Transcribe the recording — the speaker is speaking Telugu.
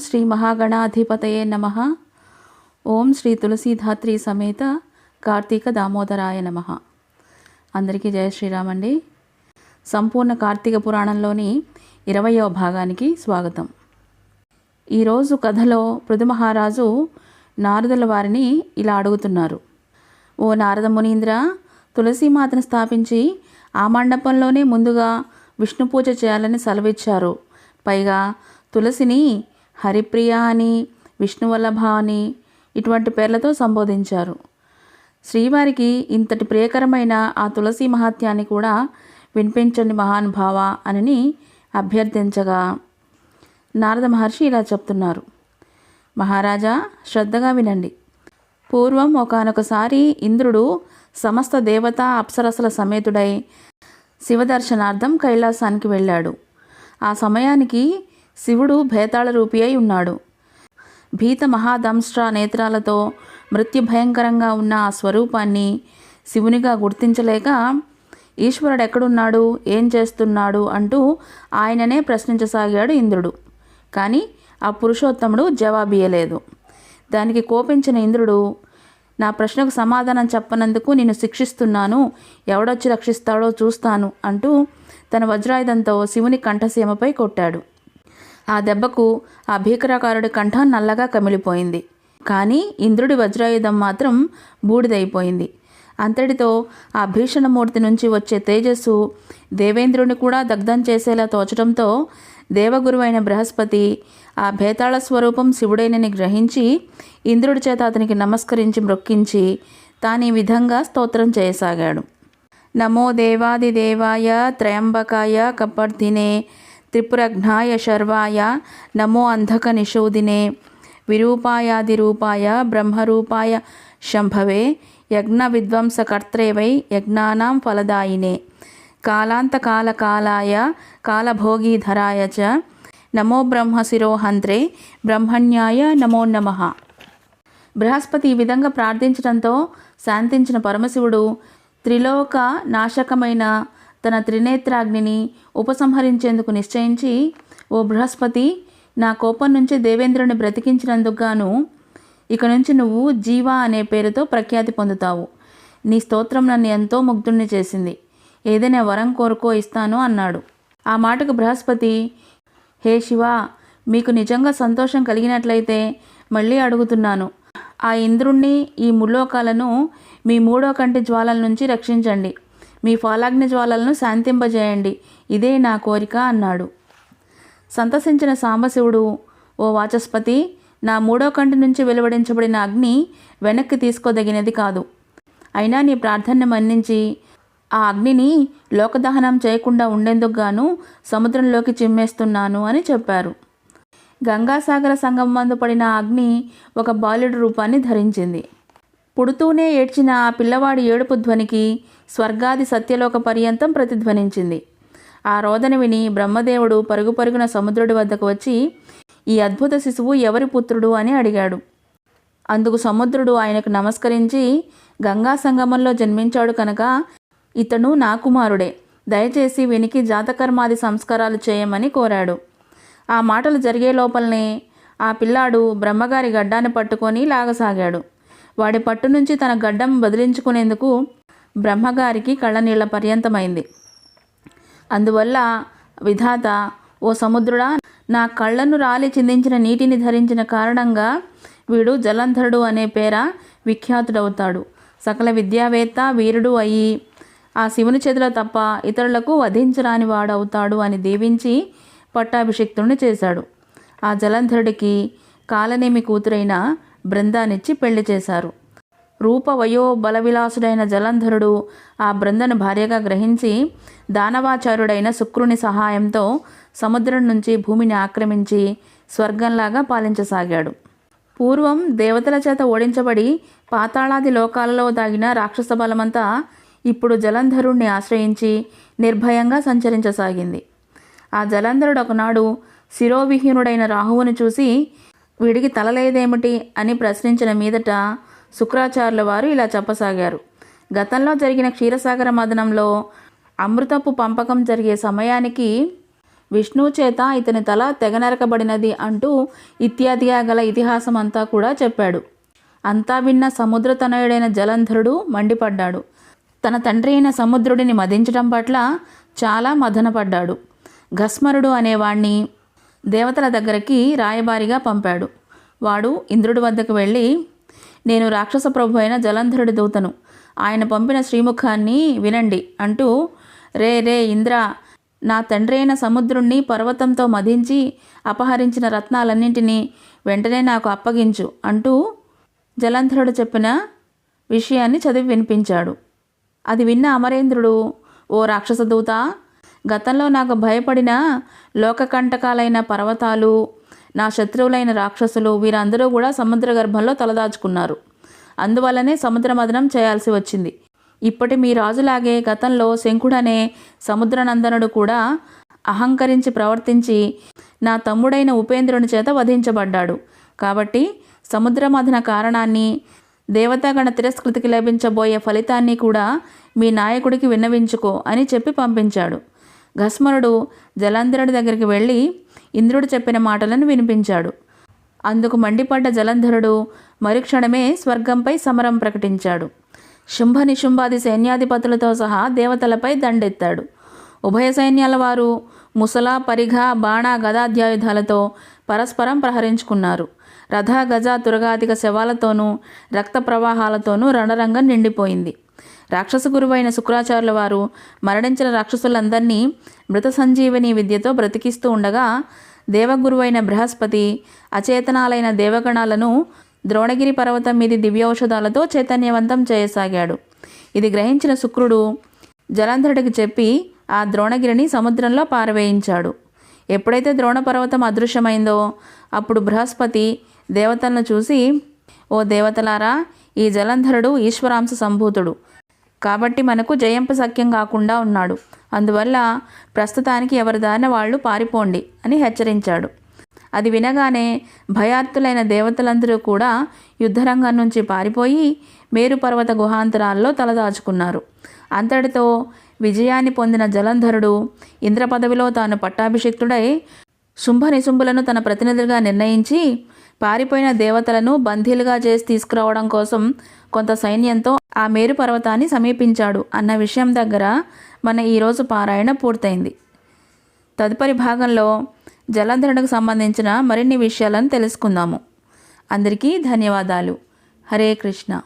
శ్రీ మహాగణాధిపతయే నమ. ఓం శ్రీ తులసీధాత్రి సమేత కార్తీక దామోదరాయ నమ. అందరికీ జయ శ్రీరామండి. సంపూర్ణ కార్తీక పురాణంలోని ఇరవయవ భాగానికి స్వాగతం. ఈరోజు కథలో పృథు మహారాజు నారదుల వారిని ఇలా అడుగుతున్నారు. ఓ నారద మునీంద్ర తులసీమాతను స్థాపించి ఆ మండపంలోనే ముందుగా విష్ణు పూజ చేయాలని సెలవిచ్చారు. పైగా తులసిని హరిప్రియ అని విష్ణువల్లభ అని ఇటువంటి పేర్లతో సంబోధించారు. శ్రీవారికి ఇంతటి ప్రియకరమైన ఆ తులసి మహాత్యాన్ని కూడా వినిపించండి మహానుభావ అని అభ్యర్థించగా నారద మహర్షి ఇలా చెప్తున్నారు. మహారాజా శ్రద్ధగా వినండి. పూర్వం ఒకనొకసారి ఇంద్రుడు సమస్త దేవతా అప్సరసల సమేతుడై శివదర్శనార్థం కైలాసానికి వెళ్ళాడు. ఆ సమయానికి శివుడు భేతాళ రూపి అయి ఉన్నాడు. భీత మహాదంష్ట్ర నేత్రాలతో మృత్యు భయంకరంగా ఉన్న ఆ స్వరూపాన్ని శివునిగా గుర్తించలేక ఈశ్వరుడు ఎక్కడున్నాడు ఏం చేస్తున్నాడు? అంటూ ఆయననే ప్రశ్నించసాగాడు ఇంద్రుడు. కానీ ఆ పురుషోత్తముడు జవాబియలేదు దానికి కోపించిన ఇంద్రుడు నా ప్రశ్నకు సమాధానం చెప్పనందుకు నేను శిక్షిస్తున్నాను ఎవడొచ్చి రక్షిస్తాడో చూస్తాను అంటూ తన వజ్రాయుధంతో శివుని కంఠసీమపై కొట్టాడు. ఆ దెబ్బకు ఆ భీకరాకారుడి కంఠం నల్లగా కమిలిపోయింది. కానీ ఇంద్రుడి వజ్రాయుధం మాత్రం బూడిదైపోయింది. అంతటితో ఆ భీషణమూర్తి నుంచి వచ్చే తేజస్సు దేవేంద్రుని కూడా దగ్ధం చేసేలా తోచడంతో దేవగురువైన బృహస్పతి ఆ భేతాళ స్వరూపం శివుడైనని గ్రహించి ఇంద్రుడి చేత అతనికి నమస్కరించి మ్రొక్కించి తాను ఈ విధంగా స్తోత్రం చేయసాగాడు. నమో దేవాదిదేవాయ త్రయంబకాయ కపర్దినే త్రిపురఘ్నాయ శర్వాయ నమో అంధక నిషోదినే. విరూపాయాదిరూపాయ బ్రహ్మరూపాయ శంభవే. యజ్ఞ విధ్వంసకర్త్రే వై యజ్ఞానాం ఫలదాయినే. కాలాంతకాలకాలాయ కాలభోగీధరాయ చ నమో బ్రహ్మశిరోహంత్రే బ్రహ్మణ్యాయ నమో నమః. బృహస్పతి ఈ విధంగా ప్రార్థించడంతో శాంతించిన పరమశివుడు త్రిలోక నాశకమైన తన త్రినేత్రాగ్నిని ఉపసంహరించేందుకు నిశ్చయించి ఓ బృహస్పతి నా కోపం నుంచి దేవేంద్రుని బ్రతికించినందుకు గాను ఇక నుంచి నువ్వు జీవా అనే పేరుతో ప్రఖ్యాతి పొందుతావు. నీ స్తోత్రం నన్ను ఎంతో ముగ్ధుణ్ణి చేసింది. ఏదైనా వరం కోరుకో ఇస్తాను అన్నాడు. ఆ మాటకు బృహస్పతి హే శివ మీకు నిజంగా సంతోషం కలిగినట్లయితే మళ్ళీ అడుగుతున్నాను. ఆ ఇంద్రుణ్ణి ఈ ముల్లోకాలను మీ మూడో కంటి జ్వాలల నుంచి రక్షించండి. మీ ఫలాగ్ని జ్వాలలను శాంతింపజేయండి. ఇదే నా కోరిక అన్నాడు. సంతసించిన సాంబశివుడు ఓ వాచస్పతి నా మూడో కంటి నుంచి వెలువడించబడిన అగ్ని వెనక్కి తీసుకోదగినది కాదు. అయినా నీ ప్రార్థనను మన్నించి ఆ అగ్నిని లోకదహనం చేయకుండా ఉండేందుకు గాను సముద్రంలోకి చిమ్మేస్తున్నాను అని చెప్పారు. గంగాసాగర సంగం మందు పడిన అగ్ని ఒక బాలుడి రూపాన్ని ధరించింది. పుడుతూనే ఏడ్చిన ఆ పిల్లవాడి ఏడుపు ధ్వనికి స్వర్గాది సత్యలోక పర్యంతం ప్రతిధ్వనించింది. ఆ రోదన విని బ్రహ్మదేవుడు పరుగు పరుగున సముద్రుడి వద్దకు వచ్చి ఈ అద్భుత శిశువు ఎవరి పుత్రుడు? అని అడిగాడు. అందుకు సముద్రుడు ఆయనకు నమస్కరించి గంగా సంగమంలో జన్మించాడు కనుక ఇతను నా కుమారుడే. దయచేసి వీనికి జాతకర్మాది సంస్కారాలు చేయమని కోరాడు. ఆ మాటలు జరిగే లోపలనే ఆ పిల్లాడు బ్రహ్మగారి గడ్డాన్ని పట్టుకొని లాగసాగాడు. వాడి పట్టు నుంచి తన గడ్డం బదిలించుకునేందుకు బ్రహ్మగారికి కళ్ళనీళ్ళ పర్యంతమైంది. అందువల్ల విధాత ఓ సముద్రుడా నా కళ్ళను రాలి చిందించిన నీటిని ధరించిన కారణంగా వీడు జలంధరుడు అనే పేర విఖ్యాతుడవుతాడు. సకల విద్యావేత్త వీరుడు అయి ఆ శివుని చేతిలో తప్ప ఇతరులకు వధించరాని వాడవుతాడు అని దీవించి పట్టాభిషిక్తుడిని చేశాడు. ఆ జలంధరుడికి కాలనేమి కూతురైన బృందానిచ్చి పెళ్ళి చేశారు. రూప వయో బలవిలాసుడైన జలంధరుడు ఆ బృందను భార్యగా గ్రహించి దానవాచారుడైన శుక్రుని సహాయంతో సముద్రం నుంచి భూమిని ఆక్రమించి స్వర్గంలాగా పాలించసాగాడు. పూర్వం దేవతల చేత ఓడించబడి పాతాళాది లోకాలలో దాగిన రాక్షస బలమంతా ఇప్పుడు జలంధరుణ్ణి ఆశ్రయించి నిర్భయంగా సంచరించసాగింది. ఆ జలంధరుడు ఒకనాడు శిరోవిహీనుడైన రాహువుని చూసి వీడికి తలలేదేమిటి అని ప్రశ్నించిన మీదట శుక్రాచార్యుల వారు ఇలా చెప్పసాగారు. గతంలో జరిగిన క్షీరసాగర మదనంలో అమృతపు పంపకం జరిగే సమయానికి విష్ణు చేత ఇతని తల తెగనరకబడినది అంటూ ఇత్యాదిగా గల ఇతిహాసం అంతా కూడా చెప్పాడు. అంతా విన్న సముద్రతనయుడైన జలంధరుడు మండిపడ్డాడు. తన తండ్రి అయిన సముద్రుడిని మదించడం పట్ల చాలా మదనపడ్డాడు ఘస్మరుడు అనేవాణ్ణి దేవతల దగ్గరికి రాయబారిగా పంపాడు. వాడు ఇంద్రుడి వద్దకు వెళ్ళి నేను రాక్షస ప్రభు అయిన జలంధరుడి దూతను. ఆయన పంపిన శ్రీముఖాన్ని వినండి అంటూ రే రే ఇంద్ర నా తండ్రి అయిన సముద్రుణ్ణి పర్వతంతో మధించి అపహరించిన రత్నాలన్నింటినీ వెంటనే నాకు అప్పగించు అంటూ జలంధరుడు చెప్పిన విషయాన్ని చదివి వినిపించాడు. అది విన్న అమరేంద్రుడు ఓ రాక్షస దూత గతంలో నాకు భయపడిన లోకకంటకాలైన పర్వతాలు నా శత్రువులైన రాక్షసులు వీరందరూ కూడా సముద్ర గర్భంలో తలదాచుకున్నారు. అందువల్లనే సముద్ర మదనం చేయాల్సి వచ్చింది. ఇప్పటి మీ రాజులాగే గతంలో శంకుడనే సముద్రనందనుడు కూడా అహంకరించి ప్రవర్తించి నా తమ్ముడైన ఉపేంద్రుని చేత వధించబడ్డాడు. కాబట్టి సముద్ర మదన కారణాన్ని దేవతాగణ తిరస్కృతికి లభించబోయే ఫలితాన్ని కూడా మీ నాయకుడికి విన్నవించుకో అని చెప్పి పంపించాడు. ఘస్మరుడు జలంధరుడి దగ్గరికి వెళ్ళి ఇంద్రుడు చెప్పిన మాటలను వినిపించాడు. అందుకు మండిపడ్డ జలంధరుడు మరుక్షణమే స్వర్గంపై సమరం ప్రకటించాడు. శుంభ నిశుంభాది సైన్యాధిపతులతో సహా దేవతలపై దండెత్తాడు. ఉభయ సైన్యాల వారు ముసల పరిఘ బాణ గదాధ్యాయుధాలతో పరస్పరం ప్రహరించుకున్నారు. రథ గజ తురగాదిక శవాలతోనూ రక్త ప్రవాహాలతోనూ రణరంగం నిండిపోయింది. రాక్షస గురువైన శుక్రాచార్యుల వారు మరణించిన రాక్షసులందరినీ మృత సంజీవని విద్యతో బ్రతికిస్తూ ఉండగా దేవగురువైన బృహస్పతి అచేతనాలైన దేవగణాలను ద్రోణగిరి పర్వతం మీది దివ్యౌషధాలతో చైతన్యవంతం చేయసాగాడు. ఇది గ్రహించిన శుక్రుడు జలంధరుడికి చెప్పి ఆ ద్రోణగిరిని సముద్రంలో పారవేయించాడు. ఎప్పుడైతే ద్రోణ పర్వతం అదృశ్యమైందో అప్పుడు బృహస్పతి దేవతలను చూసి ఓ దేవతలారా ఈ జలంధరుడు ఈశ్వరాంశ సంభూతుడు. కాబట్టి మనకు జయంప సఖ్యం కాకుండా ఉన్నాడు. అందువల్ల ప్రస్తుతానికి ఎవరిదారిన వాళ్ళు పారిపోండి అని హెచ్చరించాడు. అది వినగానే భయార్థులైన దేవతలందరూ కూడా యుద్ధరంగం నుంచి పారిపోయి మేరు పర్వత గుహాంతరాల్లో తలదాచుకున్నారు. అంతటితో విజయాన్ని పొందిన జలంధరుడు ఇంద్ర పదవిలో తాను పట్టాభిషిక్తుడై శుంభ నిశుంభులను తన ప్రతినిధులుగా నిర్ణయించి పారిపోయిన దేవతలను బందీలుగా చేసి తీసుకురావడం కోసం కొంత సైన్యంతో ఆ మేరు పర్వతాన్ని సమీపించాడు అన్న విషయం దగ్గర మన ఈరోజు పారాయణ పూర్తయింది. తదుపరి భాగంలో జలంధరుడికి సంబంధించిన మరిన్ని విషయాలను తెలుసుకుందాము. అందరికీ ధన్యవాదాలు. హరే కృష్ణ.